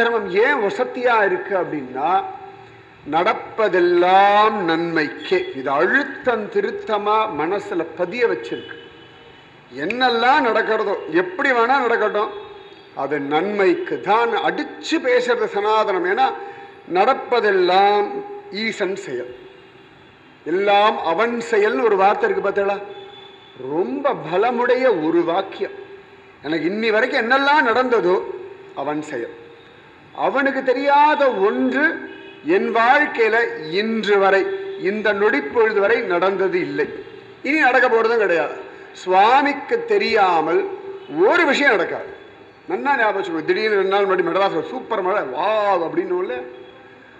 தர்மம் ஏன் வசத்தியா இருக்கு அப்படின்னா நடப்பதெல்லாம் நன்மைக்கே. இது அழுத்தம் திருத்தமா மனசுல பதிய வச்சிருக்கு. என்னெல்லாம் நடக்கிறதோ எப்படி வேணா நடக்கட்டும் அது நன்மைக்கு தான் அடிச்சு பேசுறது சனாதனம். ஏன்னா நடப்பதெல்லாம் ஈசன் செயல். எல்லாம் அவன் செயல்னு ஒரு வார்த்தை இருக்கு பார்த்தீங்களா? ரொம்ப பலமுடைய ஒரு வாக்கியம். எனக்கு இன்னி வரைக்கும் என்னெல்லாம் நடந்ததோ அவன் செயல். அவனுக்கு தெரியாத ஒன்று என் வாழ்க்கையில இன்று வரை இந்த நொடிப்பொழுது வரை நடந்தது இல்லை. இனி நடக்க போறதும் கிடையாது. சுவாமிக்கு தெரியாமல் ஒரு விஷயம் நடக்காது. நன்னா ஞாபகம் வச்சுக்கோ. திடீர்னு ரெண்டு நாள் முன்னாடி மெட்ராஸ் சூப்பர் மழை வா அப்படின்னு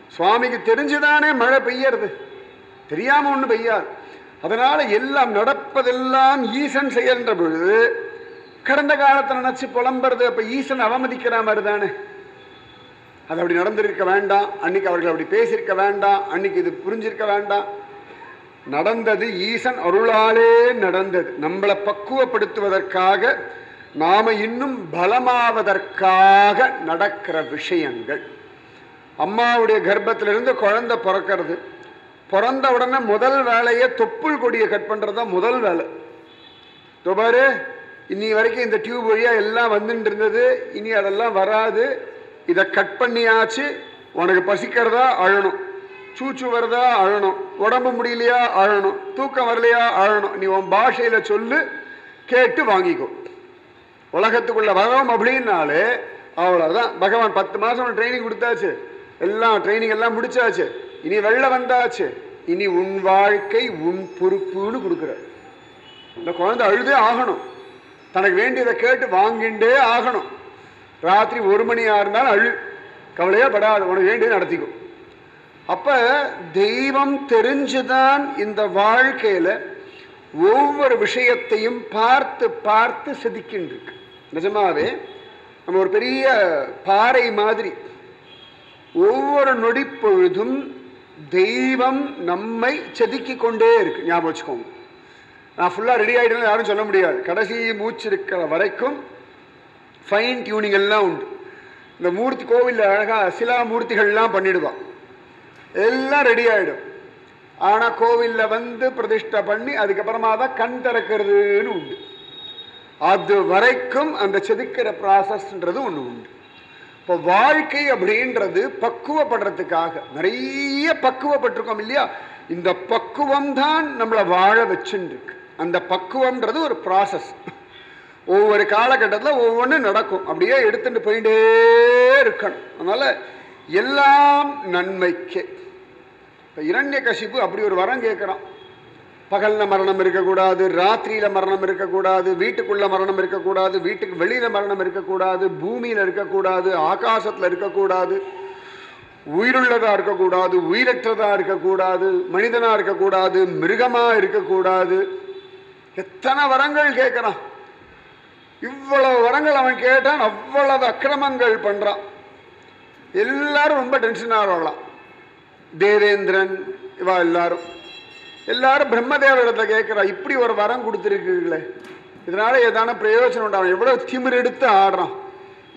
சுவாமிக்கு தெரிஞ்சுதானே மழை பெய்யறது. தெரியாமல் ஒன்று பெய்யாது. அதனால் எல்லாம் நடப்பதெல்லாம் ஈசன் செய்கின்ற பொழுது கடந்த காலத்தை நினச்சி புலம்புறது அப்போ ஈசன் அவமதிக்கிற மாதிரி தானே? அது அப்படி நடந்திருக்க வேண்டாம். அன்னைக்கு அவர்கள் அப்படி பேசியிருக்க வேண்டாம். அன்னைக்கு இது புரிஞ்சிருக்க வேண்டாம். நடந்தது ஈசன் அருளாலே நடந்தது. நம்மளை பக்குவப்படுத்துவதற்காக நாம இன்னும் பலமாவதற்காக நடக்கிற விஷயங்கள். அம்மாவுடைய கர்ப்பத்திலிருந்து குழந்தை பிறக்கிறது. பிறந்த உடனே முதல் வேலையை தொப்புள் கொடியை கட் பண்ணுறது தான் முதல் வேலை. துபாரு இன்னி வரைக்கும் இந்த டியூப் வழியாக எல்லாம் வந்துட்டு இருந்தது. இனி அதெல்லாம் வராது. இதை கட் பண்ணியாச்சு. உனக்கு பசிக்கிறதா அழணும். சூச்சு வருதா அழணும். உடம்பு முடியலையா அழணும். தூக்கம் வரலையா அழணும். நீ உன் பாஷையில் சொல்லு கேட்டு வாங்கிக்கோ. உலகத்துக்குள்ள வரோம் அப்படின்னாலே அவ்வளோதான் பகவான் பத்து மாதம் ட்ரைனிங் கொடுத்தாச்சு. எல்லாம் ட்ரைனிங் எல்லாம் முடிச்சாச்சு. இனி வெளில வந்தாச்சு. இனி உன் வாழ்க்கை உன் பொறுப்புன்னு கொடுக்குற. இந்த குழந்தை அழுதே ஆகணும். தனக்கு வேண்டியதை கேட்டு வாங்கிண்டே ஆகணும். ராத்திரி ஒரு மணியாக இருந்தாலும் அழு. கவலையே படாது உனக்கு வேண்டியதை நடத்திக்கும் அப்போ தெய்வம் தெரிஞ்சுதான் இந்த வாழ்க்கையில் ஒவ்வொரு விஷயத்தையும் பார்த்து பார்த்து செதுக்கின்றிருக்கு நிஜமாவே நம்ம ஒரு பெரிய பாறை மாதிரி ஒவ்வொரு நொடி பொழுதும் தெய்வம் நம்மை செதுக்கி கொண்டே இருக்கு. ஞாபகம் வச்சுக்கோங்க. நான் ஃபுல்லாக ரெடி ஆகிட்டேன்னு யாரும் சொல்ல முடியாது. கடைசி மூச்சு இருக்கிற வரைக்கும் ஃபைன் டியூனிங் எல்லாம் உண்டு. இந்த மூர்த்தி கோவிலில் அழகாக சிலா மூர்த்திகள்லாம் பண்ணிடுவான். எல்லாம் ரெடி ஆகிடும் ஆனால் கோவிலில் வந்து பிரதிஷ்டை பண்ணி அதுக்கப்புறமா தான் கண் திறக்கிறதுன்னு உண்டு. அது வரைக்கும் அந்த செதுக்கிற ப்ராசஸ்ன்றது ஒன்று உண்டு. இப்போ வாழ்க்கை அப்படின்றது பக்குவப்படுறதுக்காக நிறைய பக்குவப்பட்டிருக்கோம் இல்லையா? இந்த பக்குவம் தான் நம்மளை வாழ வச்சுன்னு இருக்கு. அந்த பக்குவம்ன்றது ஒரு ப்ராசஸ் ஒவ்வொரு காலகட்டத்தில் ஒவ்வொன்றும் நடக்கும். அப்படியே எடுத்துட்டு போயிட்டே இருக்கணும். அதனால எல்லாம் நன்மைக்கே. இப்போ இரண்ய கசிப்பு அப்படி ஒரு வரம் கேட்குறான். பகலில் மரணம் இருக்கக்கூடாது ராத்திரியில் மரணம் இருக்கக்கூடாது வீட்டுக்குள்ளே மரணம் இருக்கக்கூடாது வீட்டுக்கு வெளியில் மரணம் இருக்கக்கூடாது பூமியில் இருக்கக்கூடாது ஆகாசத்தில் இருக்கக்கூடாது உயிருள்ளதாக இருக்கக்கூடாது உயிரற்றதாக இருக்கக்கூடாது மனிதனாக இருக்கக்கூடாது மிருகமாக இருக்கக்கூடாது. எத்தனை வரங்கள் கேட்குறான். இவ்வளவு வரங்கள் அவன் கேட்டான் அவ்வளவு அக்கிரமங்கள் பண்ணுறான் எல்லாரும் ரொம்ப டென்ஷன் ஆகலாம் தேவேந்திரன் இவா எல்லாரும். எல்லாரும் பிரம்மதேவரிடத்தை கேட்குறா இப்படி ஒரு வரம் கொடுத்துருக்குங்களே. இதனால் ஏதான பிரயோஜனம் உண்டாகும் எவ்வளோ திமிர் எடுத்து ஆடுறான்.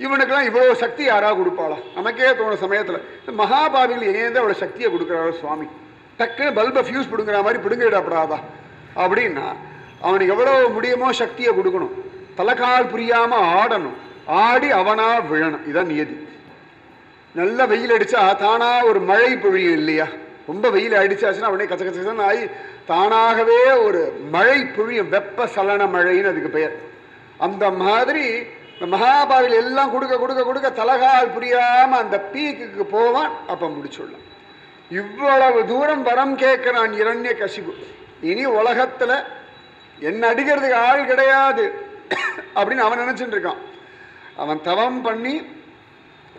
இவனுக்கெல்லாம் இவ்வளோ சக்தி யாராக கொடுப்பாளா? நமக்கே தோணும் சமயத்தில் இந்த மகாபாவிகள் ஏன் அவ்வளோ சக்தியை கொடுக்குறாரு சுவாமி? டக்குன்னு பல்பை ஃபியூஸ் பிடுங்குற மாதிரி பிடுங்கிடப்படாதா? அப்படின்னா அவனுக்கு எவ்வளோ முடியுமோ சக்தியை கொடுக்கணும். தலைக்கால் புரியாம ஆடணும். ஆடி அவனா விழணும். இதான் நியதி. நல்ல வெயில் அடிச்சா தானா ஒரு மழை பொழியும் இல்லையா? ரொம்ப வெயில் அடிச்சாச்சுன்னா உடனே கச்ச கச்ச கச்சன்னு ஆகி தானாகவே ஒரு மழை பொழியும். வெப்ப சலன மழைன்னு அதுக்கு பெயர். அந்த மாதிரி இந்த மகாபாவில் எல்லாம் கொடுக்க கொடுக்க கொடுக்க தலகால் புரியாம அந்த பீக்குக்கு போவான். அப்ப முடிச்சுடலாம். இவ்வளவு தூரம் வரம் கேட்கிறான் இரண்ய கசிபு. இனி உலகத்துல என்ன அடிக்கிறதுக்கு ஆள் கிடையாது. அப்படின்னு அவன் நினச்சிட்டு இருக்கான். அவன் தவம் பண்ணி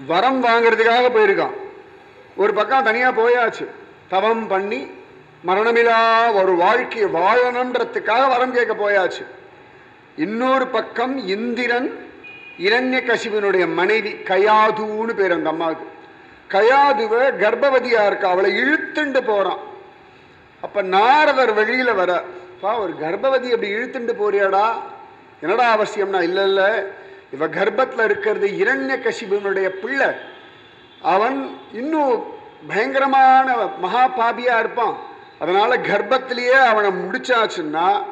வரம் வாங்குறதுக்காக போயிருக்கான். ஒரு பக்கம் தனியாக போயாச்சு. தவம் பண்ணி மரணமில்லா ஒரு வாழ்க்கையை வாழணுன்றதுக்காக வரம் கேட்க போயாச்சு. இன்னொரு பக்கம் இந்திரன் இரண்ய கசிவனுடைய மனைவி கயாதுன்னு பேர் அந்த அம்மாவுக்கு. கயாதுவ கர்ப்பவதியாக இருக்கா? அவளை இழுத்துண்டு போகிறான் அப்போ நாரதர் வெளியில் வர பா ஒரு கர்ப்பவதி அப்படி இழுத்துண்டு போறியாடா? என்னடா அவசியம்னா இல்லை இல்லை. இவ கர்ப்பத்தில் இருக்கிறது இரண்ய கசிபுனுடைய பிள்ளை. அவன் இன்னும் பயங்கரமான மகா பாபியாக இருப்பான். அதனால் கர்ப்பத்திலேயே அவனை முடிச்சாச்சுன்னா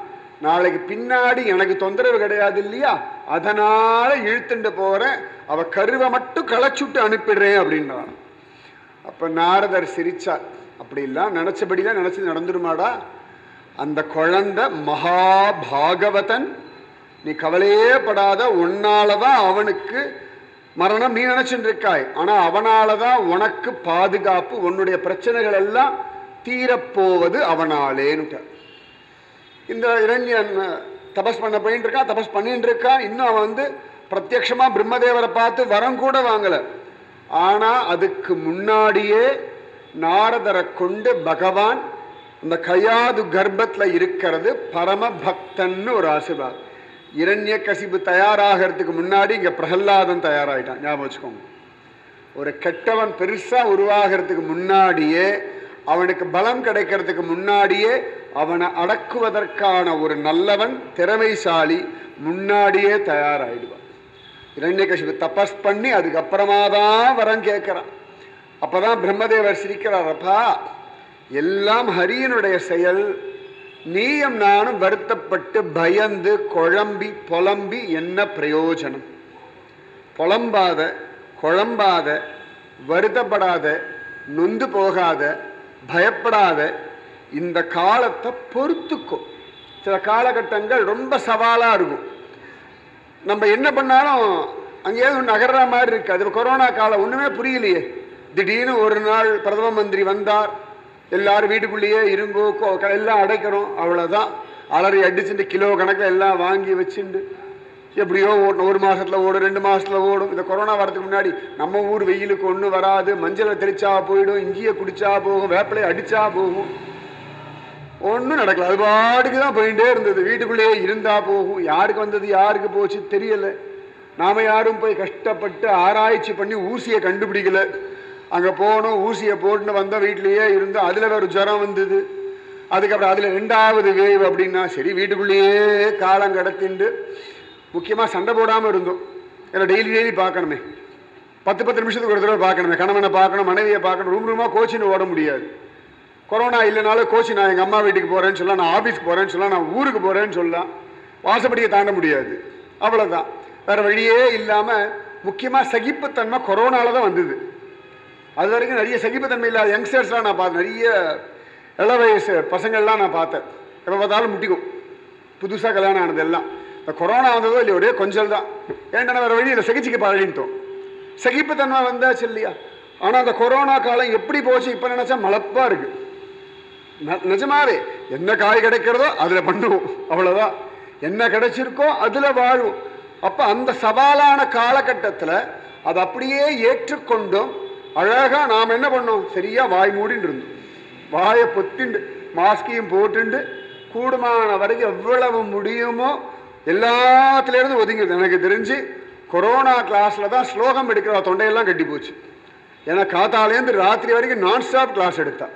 நாளைக்கு பின்னாடி எனக்கு தொந்தரவு கிடையாது இல்லையா? அதனால் இழுத்துட்டு போகிறேன் அவள் கருவை மட்டும் களைச்சுட்டு அனுப்பிடுறேன் அப்படின்றான். அப்போ நாரதர் சிரிச்சார். அப்படிலாம் நினைச்சபடிதான் நினச்சி நடந்துருமாடா? அந்த குழந்தை மகாபாகவதன் நீ கவலையே படாத உன்னாலதான் அவனுக்கு மரணம் நீ நினைச்சுட்டு இருக்காய் ஆனா அவனாலதான் உனக்கு பாதுகாப்பு உன்னுடைய பிரச்சனைகள் எல்லாம் தீரப்போவது அவனாலேன்னு இந்த இரண்யன் தபஸ் பண்ண போயிட்டு இருக்கான் தபஸ் பண்ணிட்டு இருக்கான் இன்னும் அவன் வந்து பிரத்யக்ஷமா பிரம்மதேவரை பார்த்து வரம் கூட வாங்கல. ஆனா அதுக்கு முன்னாடியே நாரதரை கொண்டு பகவான் அந்த கையாது கர்ப்பத்தில் இருக்கிறது பரம பக்தன்னு ஒரு ஆசீர்வாதம். இரண்ய கசிப்பு தயாராகிறதுக்கு முன்னாடி இங்கே பிரகல்லாதன் தயாராகிட்டான் ஞாபகம் வச்சுக்கோங்க. ஒரு கெட்டவன் பெருசாக உருவாகிறதுக்கு முன்னாடியே அவனுக்கு பலம் கிடைக்கிறதுக்கு முன்னாடியே அவனை அடக்குவதற்கான ஒரு நல்லவன் திறமைசாலி முன்னாடியே தயாராகிடுவான் இரண்ய கசிப்பு தபஸ் பண்ணி அதுக்கப்புறமா தான் வரம் அப்போ தான் பிரம்மதேவர் சிரிக்கிறாரப்பா எல்லாம் ஹரியனுடைய செயல் நீயும் நானும் வருத்தப்பட்டு பயந்து குழம்பி புலம்பி என்ன பிரயோஜனம்? புலம்பாத குழம்பாத வருத்தப்படாத நொந்து போகாத பயப்படாத இந்த காலத்தை பொறுத்துக்கும் சில காலகட்டங்கள் ரொம்ப சவாலாக இருக்கும். நம்ம என்ன பண்ணாலும் அங்கேயாவது ஒன்று நகர்ற மாதிரி இருக்குது அது கொரோனா காலம் ஒன்றுமே புரியலையே. திடீர்னு ஒரு நாள் பிரதம மந்திரி வந்தார். எல்லாரும் வீட்டுக்குள்ளேயே இருங்கோ கோ- எல்லாம் அடைக்கிறோம். அவ்வளோதான் அலறி அடிச்சுட்டு கிலோ கணக்கில் எல்லாம் வாங்கி வச்சுண்டு எப்படியோ ஓடணும். ஒரு மாதத்தில் ஓடும் ரெண்டு மாதத்தில் ஓடும். இந்த கொரோனா வரதுக்கு முன்னாடி நம்ம ஊர் வெயிலுக்கு ஒன்றும் வராது. மஞ்சளை தெளிச்சா போயிடும் இஞ்சியை குடிச்சா போகும் வேப்பிலையை அடித்தா போகும். ஒன்றும் நடக்கல. அது பாட்டுக்கு தான் போயிட்டே இருந்தது. வீட்டுக்குள்ளேயே இருந்தா போகும். யாருக்கு வந்தது யாருக்கு போச்சு தெரியலை. நாம யாரும் போய் கஷ்டப்பட்டு ஆராய்ச்சி பண்ணி ஊசியை கண்டுபிடிக்கலை. அங்கே போனோம் ஊசியை போட்டுன்னு வந்தோம் வீட்டிலேயே இருந்து அதில் வேற ஜுரம் வந்தது. அதுக்கப்புறம் அதில் ரெண்டாவது வேவ் அப்படின்னா சரி வீட்டுக்குள்ளேயே காலம் கடத்திண்டு முக்கியமாக சண்டை போடாமல் இருந்தோம். ஏன்னா டெய்லி டெய்லி பார்க்கணுமே. பத்து பத்து நிமிஷத்துக்கு ஒரு தடவை பார்க்கணுமே. கணவனை பார்க்கணும் மனைவியை பார்க்கணும் ரூம் ரூமாக கோச்சின்னு ஓட முடியாது. கொரோனா இல்லைனாலும் கோச்சி நான் எங்கள் அம்மா வீட்டுக்கு போகிறேன்னு சொல்லலாம் நான் ஆஃபீஸ்க்கு போகிறேன்னு சொல்லலாம் நான் ஊருக்கு போகிறேன்னு சொல்லலாம். வாசப்படியை தாண்ட முடியாது. அவ்வளோதான் வேறு வழியே இல்லாமல் முக்கியமாக சகிப்புத்தன்மை கொரோனாவில் தான் வந்தது. அது வரைக்கும் நிறைய சகிப்புத்தன்மை இல்லாத யங்ஸ்டர்ஸ்லாம் நான் பார்த்தேன். நிறைய இள வயசு பசங்கள்லாம் நான் பார்த்தேன். எப்போ பார்த்தாலும் முட்டிக்கும். புதுசாக கல்யாணம் ஆனது எல்லாம். இந்த கொரோனா வந்ததோ இல்லையோ ஒரே கொஞ்சம் தான். ஏன்னா வேறு வழியில் சகிச்சுக்க பழகிட்டோம் சகிப்புத்தன்மை வந்தாச்சு இல்லையா ஆனால் அந்த கொரோனா காலம் எப்படி போச்சு இப்போ நினச்சா மலப்பாக இருக்குது ந- நிஜமாவே என்ன காய் கிடைக்கிறதோ அதில் பண்ணுவோம். அவ்வளோதான் என்ன கிடைச்சிருக்கோ அதில் வாழும் அப்போ அந்த சவாலான காலகட்டத்தில் அதை அப்படியே ஏற்றுக்கொண்டும். அழகாக நாம் என்ன பண்ணோம்? சரியா வாய் மூடின்னு இருந்தோம். வாயை பொத்திண்டு மாஸ்கையும் போட்டுண்டு கூடுமான வரைக்கும் எவ்வளவு முடியுமோ எல்லாத்துலேருந்து ஒதுங்கிடுது எனக்கு தெரிஞ்சு கொரோனா கிளாஸில் தான் ஸ்லோகம் எடுக்கிற தொண்டையெல்லாம் கட்டி போச்சு. ஏன்னா காத்தாலேருந்து ராத்திரி வரைக்கும் நான் ஸ்டாப் கிளாஸ் எடுத்தான்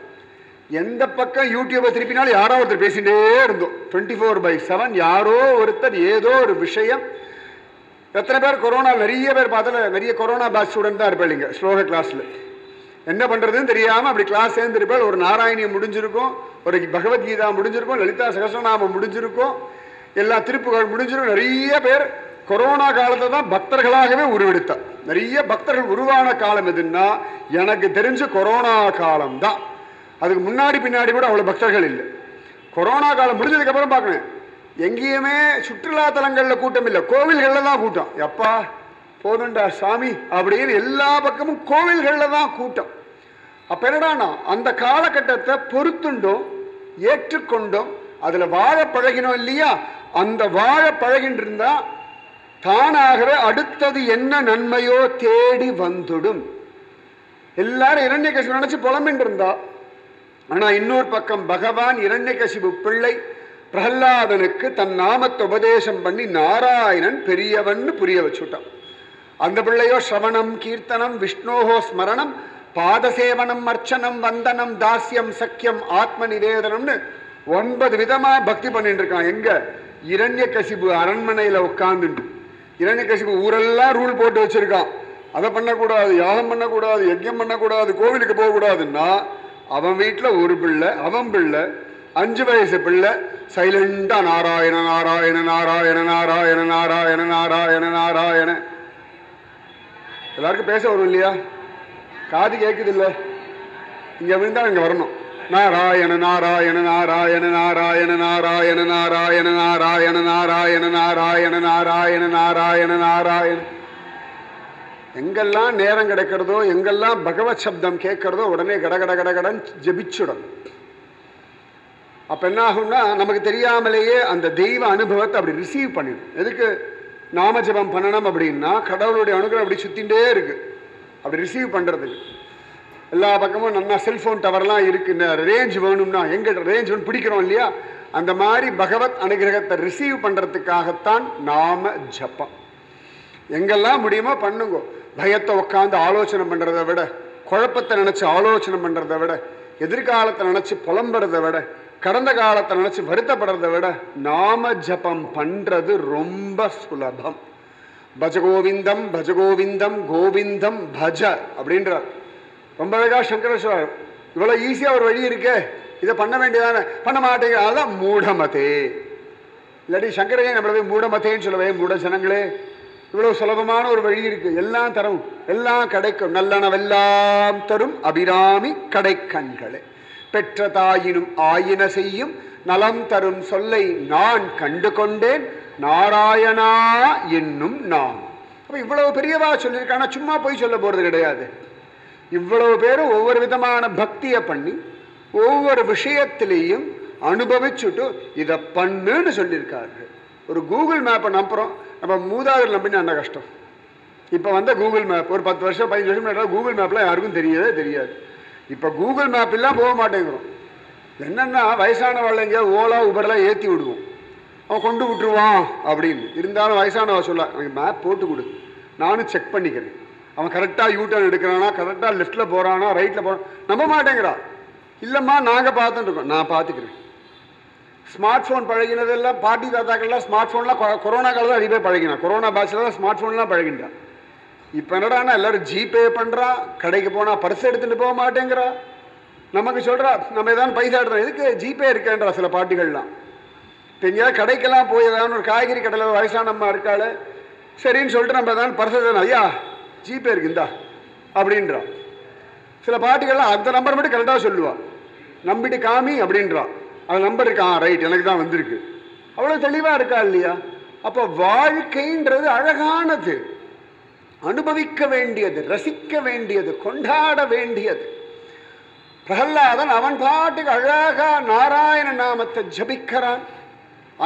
எந்த பக்கம் யூடியூபை திருப்பினாலும் யாரோ ஒருத்தர் பேசிகிட்டே இருந்தோம். டுவெண்ட்டி ஃபோர் பை செவன் யாரோ ஒருத்தர் ஏதோ ஒரு விஷயம் எத்தனை பேர் கொரோனா நிறைய பேர் பார்த்தல நிறைய கொரோனா பேட்ச் ஸ்டூடெண்ட் தான் இருப்பாங்க ஸ்லோக கிளாஸில் என்ன பண்ணுறதுன்னு தெரியாமல் அப்படி கிளாஸ் சேர்ந்துருப்பாள் ஒரு நாராயணியம் முடிஞ்சிருக்கும் ஒரு பகவத்கீதா முடிஞ்சிருக்கும் லலிதா சகசநாமம் முடிஞ்சிருக்கும் எல்லா திருப்புகள் முடிஞ்சிருக்கும் நிறைய பேர் கொரோனா காலத்தை தான் பக்தர்களாகவே உருவெடுத்தா நிறைய பக்தர்கள் உருவான காலம் எதுன்னா எனக்கு தெரிஞ்சு கொரோனா காலம் தான் அதுக்கு முன்னாடி பின்னாடி கூட அவ்வளோ பக்தர்கள் இல்லை. கொரோனா காலம் முடிஞ்சதுக்கப்புறம் பார்க்கணும் எங்கேயுமே சுற்றுலா தலங்களில் கூட்டம் இல்லை. கோவில்களில் தான் கூட்டம். எப்பா போதுண்டா சாமி அப்படின்னு எல்லா பக்கமும் கோவில்களில் தான் கூட்டம். அப்போ என்னடானா அந்த காலகட்டத்தை பொறுத்துண்டோம் ஏற்றுக்கொண்டோம் அதில் வாழ பழகினோம் இல்லையா? அந்த வாழ பழகின்றிருந்தா தானாகவே அடுத்தது என்ன நன்மையோ தேடி வந்துடும். எல்லாரும் இரண்யகசிபு கசிவு புலம்பின்னு இருந்தா ஆனால் இன்னொரு பக்கம் பகவான் இரண்யகசிபு பிள்ளை பிரகல்லாதனுக்கு தன் நாமத்தை உபதேசம் பண்ணி நாராயணன் பெரியவன்னு புரிய வச்சுட்டான். அந்த பிள்ளையோ ஸ்ரவணம் கீர்த்தனம் விஷ்ணோஹோ ஸ்மரணம் பாதசேவனம் அர்ச்சனம் வந்தனம் தாஸ்யம் சக்கியம் ஆத்ம நிவேதனம்னு ஒன்பது விதமா பக்தி பண்ணிட்டு இருக்கான். எங்க? இரண்யகசிபு அரண்மனையில உட்கார்ந்துட்டு இரண்யகசிபு ஊரெல்லாம் ரூல் போட்டு வச்சிருக்கான். அதை பண்ணக்கூடாது யாகம் பண்ணக்கூடாது யஜ்யம் பண்ணக்கூடாது கோவிலுக்கு போகக்கூடாதுன்னா அவன் வீட்டில் ஒரு பிள்ளை அவன் பிள்ளை அஞ்சு வயசு பிள்ளை சைலண்டா நாராயண நாராயண நாராயண நாராயண நாராயண நாராயண நாராயண எல்லாருக்கும் பேச வரும் இல்லையா காது கேட்குது இல்லை இங்கே விழுந்தால் இங்கே வரணும் நாராயண நாராயண நாராயண நாராயண நாராயண நாராயண நாராயண நாராயண நாராயண நாராயண நாராயண நாராயண எங்கெல்லாம் நேரம் கிடைக்கிறதோ எங்கெல்லாம் பகவத் சப்தம் கேட்கிறதோ உடனே கட கட கட கடன் அப்போ என்ன ஆகும்னா நமக்கு தெரியாமலேயே அந்த தெய்வ அனுபவத்தை அப்படி ரிசீவ் பண்ணிடும். எதுக்கு? நாம ஜெபம் பண்ணணும் அப்படின்னா கடவுளுடைய அனுகிரகம் அப்படி சுத்திண்டே இருக்குது அப்படி ரிசீவ் பண்ணுறதுக்கு எல்லா பக்கமும் நம்ம செல்ஃபோன் டவர்லாம் இருக்குது இந்த ரேஞ்ச் வேணும்னா எங்கிட்ட ரேஞ்ச் வேணும் பிடிக்கிறோம் இல்லையா? அந்த மாதிரி பகவத் அனுகிரகத்தை ரிசீவ் பண்ணுறதுக்காகத்தான் நாம ஜப்பம் எங்கெல்லாம் முடியுமோ பண்ணுங்க. பயத்தை உட்காந்து ஆலோசனை பண்ணுறதை விட குழப்பத்தை நினச்சி ஆலோசனை பண்ணுறதை விட எதிர்காலத்தை நினச்சி புலம்புறதை விட கடந்த காலத்தை நினச்சி வருத்தப்படுறதை விட நாம ஜபம் பண்ணுறது ரொம்ப சுலபம். பஜகோவிந்தம் பஜகோவிந்தம் கோவிந்தம் பஜ அப்படின்றார். ரொம்ப அழகாக சங்கரேஸ்வரர் இவ்வளோ ஈஸியாக ஒரு வழி இருக்கே இதை பண்ண வேண்டியதானே? பண்ண மாட்டேங்கிற அதுதான் மூடமதே. இல்லாட்டி சங்கரையே நம்மளவே மூடமதேன்னு சொல்லவே மூட ஜனங்களே இவ்வளோ சுலபமான ஒரு வழி இருக்கு. எல்லாம் தரும் எல்லாம் கிடைக்கும். நல்லனவெல்லாம் தரும் அபிராமி கடைக்கண்களே. பெற்ற தாயினும் ஆயின செய்யும் நலம் தரும் சொல்லை நான் கண்டு கொண்டேன் நாராயணா என்னும் நான். அப்போ இவ்வளவு பெரியவா சொல்லியிருக்கானா. சும்மா போய் சொல்ல போகிறது கிடையாது. இவ்வளவு பேரும் ஒவ்வொரு விதமான பக்தியை பண்ணி ஒவ்வொரு விஷயத்திலையும் அனுபவிச்சுட்டு இதை பண்ணுன்னு சொல்லியிருக்காரு ஒரு கூகுள் மேப்பை நம்புகிறோம் நம்ம மூதாதையர் நம்பினா என்ன கஷ்டம்? இப்போ வந்த கூகுள் மேப் ஒரு பத்து வருஷம் பதினஞ்சு வருஷம் கூகுள் மேப்லாம் யாருக்கும் தெரியவே தெரியாது. இப்போ கூகுள் மேப்லாம் போக மாட்டேங்கிறோம். என்னென்னா வயசான எங்கேயோ ஓலா உபர்லாம் ஏற்றி விடுவோம். அவன் கொண்டு விட்டுருவான் அப்படின்னு. இருந்தாலும் வயசானவ சொல்ல எனக்கு மேப் போட்டு கொடு. நானும் செக் பண்ணிக்கிறேன். அவன் கரெக்டாக யூ டர்ன் எடுக்கிறானா கரெக்டாக லெஃப்ட்டில் போகிறானா ரைட்டில் போகிறான் நம்ப மாட்டேங்கிறா. இல்லைம்மா நாங்கள் பார்த்துட்டுருக்கோம் நான் பார்த்துக்கிறேன். ஸ்மார்ட் ஃபோன் பழகினதெல்லாம் பாட்டி தாத்தாக்கள்லாம் ஸ்மார்ட் ஃபோன்லாம் கொரோனா காலத்தில் அதிகமாக பழகினான். கொரோனா பாட்சில் தான் ஸ்மார்ட் ஃபோன்லாம் பழகின்றான் இப்போ என்னடான்னா எல்லாரும் ஜிபே பண்ணுறா கடைக்கு போனால் பர்ஸ் எடுத்துகிட்டு போக மாட்டேங்கிறா? நமக்கு சொல்கிறா நம்ம ஏதாவது பைசா எடுத்தோம் எதுக்கு ஜிபே இருக்கேன்றா சில பாட்டிகள்லாம். இப்போ எங்கேயாவது கடைக்கெல்லாம் போய் ஏதாவது ஒரு காய்கறி கடையில் வயசானம்மா இருக்காள் சரின்னு சொல்லிட்டு நம்ம ஏதாவது பர்ஸ் எடுத்தோம் ஐயா ஜிபே இருக்குந்தா அப்படின்றா. சில பாட்டிகள்லாம் அந்த நம்பர் மட்டும் கரெக்டாக சொல்லுவா. நம்பிட்டு காமி அப்படின்றா. அந்த நம்பர் இருக்கா? ரைட் எனக்கு தான் வந்திருக்கு. அவ்வளோ தெளிவாக இருக்கா இல்லையா? அப்போ வாழ்க்கைன்றது அழகானது. அனுபவிக்க வேண்டியது ரசிக்க வேண்டியது கொண்டாட வேண்டியது. பிரகல்லாதன் அவன் பாட்டுக்கு அழகா நாராயண நாமத்தை ஜபிக்கிறான்.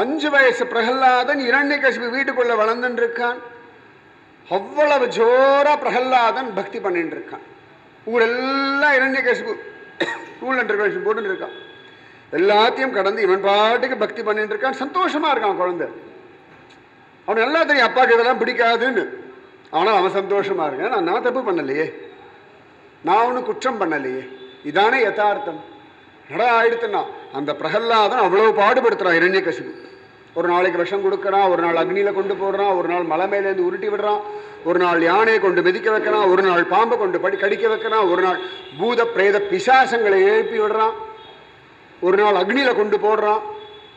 அஞ்சு வயசு பிரகல்லாதன் இரண்யகசிபு வீட்டுக்குள்ள வளர்ந்துட்டு இருக்கான் அவ்வளவு ஜோரா பிரகல்லாதன் பக்தி பண்ணிட்டு இருக்கான் ஊரெல்லாம் இரண்யகசிபு ஊழல் வேஷம் போட்டு இருக்கான் எல்லாத்தையும் கடந்து இவன் பாட்டுக்கு பக்தி பண்ணிட்டு இருக்கான் சந்தோஷமா இருக்கான் குழந்தை. அவன் நல்லா தெரியும் அப்பாவுக்கு இதெல்லாம் பிடிக்காதுன்னு. ஆனால் அவன் சந்தோஷமா இருக்கான். நான் நான் தப்பு பண்ணலையே. நான் ஒன்றும் குற்றம் பண்ணலையே. இதானே யதார்த்தம். நட ஆயிடுத்துன்னா அந்த பிரகல்லாதன் அவ்வளவு பாடுபடுத்துறான் இரண்ய கசிப்பு ஒரு நாளைக்கு விஷம் கொடுக்குறான் ஒரு நாள் அக்னியில் கொண்டு போடுறான் ஒரு நாள் மலை மேலேருந்து உருட்டி விடுறான் ஒரு நாள் யானையை கொண்டு மிதிக்க வைக்கிறான் ஒரு நாள் பாம்பை கொண்டு படி கடிக்க வைக்கிறான் ஒரு நாள் பூத பிரேத பிசாசங்களை எழுப்பி விடுறான் ஒரு நாள் அக்னியில் கொண்டு போடுறான்.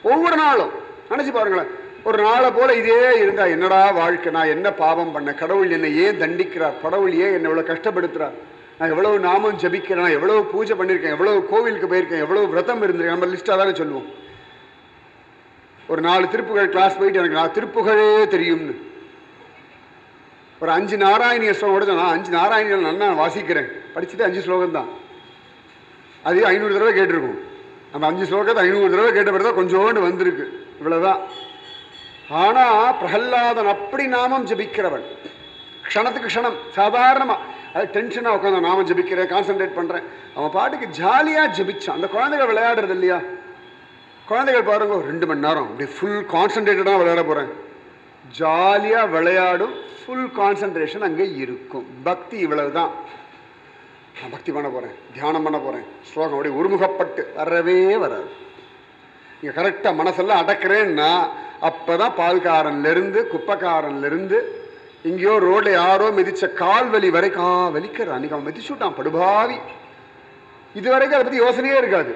ஒவ்வொரு நாளும். நினச்சி பாருங்களேன். ஒரு நாளை போல இதே இருந்தா என்னடா வாழ்க்கை நான் என்ன பாவம் பண்ண? கடவுள் என்னை ஏன் தண்டிக்கிறார்? கடவுள் ஏன் என்னை இவ்வளவு கஷ்டப்படுத்துறார்? நான் எவ்வளவு நாமம் ஜபிக்கிறேன் நான் எவ்வளவு பூஜை பண்ணியிருக்கேன் எவ்வளவு கோவிலுக்கு போயிருக்கேன் எவ்வளவு விரதம் இருந்திருக்கேன் நம்ம லிஸ்ட்டாக தானே சொல்லுவோம். ஒரு நாலு திருப்புகழ் கிளாஸ் போயிட்டு எனக்கு நான் திருப்புகழே தெரியும்னு. ஒரு அஞ்சு நாராயணிய ஸ்லோகம் நான் அஞ்சு நாராயணிகள் நல்லா வாசிக்கிறேன்? படிச்சுட்டு அஞ்சு ஸ்லோகம் தான். அது ஐநூறு தடவை கேட்டிருக்கும். அந்த அஞ்சு ஸ்லோகத்தை ஐநூறு தடவை கேட்ட பிறகு தான் கொஞ்சோண்டு வந்திருக்கு. இவ்வளவுதான். ஆனா பிரகல்லாதன் அப்படி நாமம் ஜபிக்கிறவன். க்ஷணத்துக்கு க்ஷணம் சாதாரணமா. அது டென்ஷனாக உட்காந்து நாம ஜபிக்கிறேன் கான்சென்ட்ரேட் பண்றேன். அவன் பாட்டுக்கு ஜாலியா ஜபிச்சான். அந்த குழந்தைகள் விளையாடுறது இல்லையா? குழந்தைகள் பாருங்க ரெண்டு மணி நேரம் அப்படி ஃபுல் கான்சென்ட்ரேட்டடாக விளையாட போறேன். ஜாலியா விளையாடும் ஃபுல் கான்சென்ட்ரேஷன் அங்கே இருக்கும். பக்தி இவ்வளவு தான் நான் பக்தி பண்ண போறேன் தியானம் பண்ண போறேன். ஸ்லோகம் அப்படியே ஒருமுகப்பட்டு வரவே வராது. நீங்கள் கரெக்டாக மனசெல்லாம் அடக்கிறேன்னா அப்பதான் பால்காரன்ல இருந்து குப்பைக்காரன்ல இருந்து எங்கேயோ ரோட்ல யாரோ மிதிச்ச கால் வலி வரைக்கும் ஆ வலிக்கிறான் அன்னைக்கு அவன் மிதிச்சு விட்டான் படுபாவி. இது வரைக்கும் அதை பத்தி யோசனையே இருக்காது.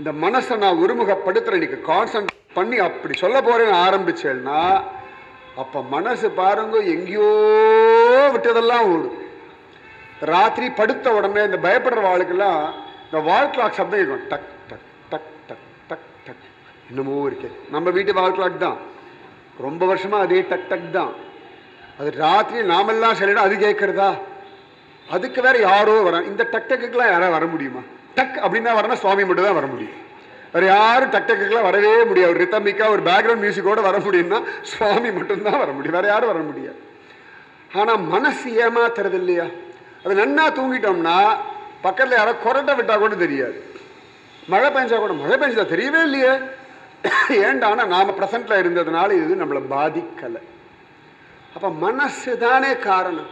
இந்த மனசை நான் ஒருமுகப்படுத்துறேன். இன்னைக்கு கான்சன்ட்ரேட் பண்ணி அப்படி சொல்ல போறேன்னு ஆரம்பிச்சேன்னா அப்ப மனசு பாருங்க எங்கேயோ விட்டதெல்லாம் ஓடும் ராத்திரி படுத்த உடனே இந்த பயப்படுற வாளுக்கெல்லாம் இந்த வால் கிளாக் சப்தம் இருக்கும் டக் இன்னமும் என்னமோ இருக்கு. நம்ம வீட்டு வால் கிளாக் தான். ரொம்ப வருஷமாக அதே டக் டக் தான். அது ராத்திரி நாமெல்லாம் சொல்லிடும் அது கேட்குறதா அதுக்கு வேற யாரோ வர இந்த டக் டக்குக்கெல்லாம் யாராவது வர முடியுமா? டக் அப்படின்னா வரணும் சுவாமி மட்டும் தான் வர முடியும். வேறு யாரும் டக் டக்குக்கெல்லாம் வரவே முடியாது. ஒரு ரித்தமிக்காக ஒரு பேக்ரவுண்ட் மியூசிக்கோட வர முடியும்னா சுவாமி மட்டும்தான் வர முடியும். வேற யாரும் வர முடியாது. ஆனால் மனசு ஏமாத்துறது இல்லையா? அது நன்னா தூங்கிட்டோம்னா பக்கத்தில் யாரோ கொரட்டை விட்டால் கூட தெரியாது. மழை பெஞ்சா கூட மழை பெஞ்சதா தெரியவே இல்லையே. ஏண்டானா நாம் ப்ரெசண்ட்டில் இருந்ததுனால இது நம்மளை பாதிக்கலை. அப்போ மனசு தானே காரணம்.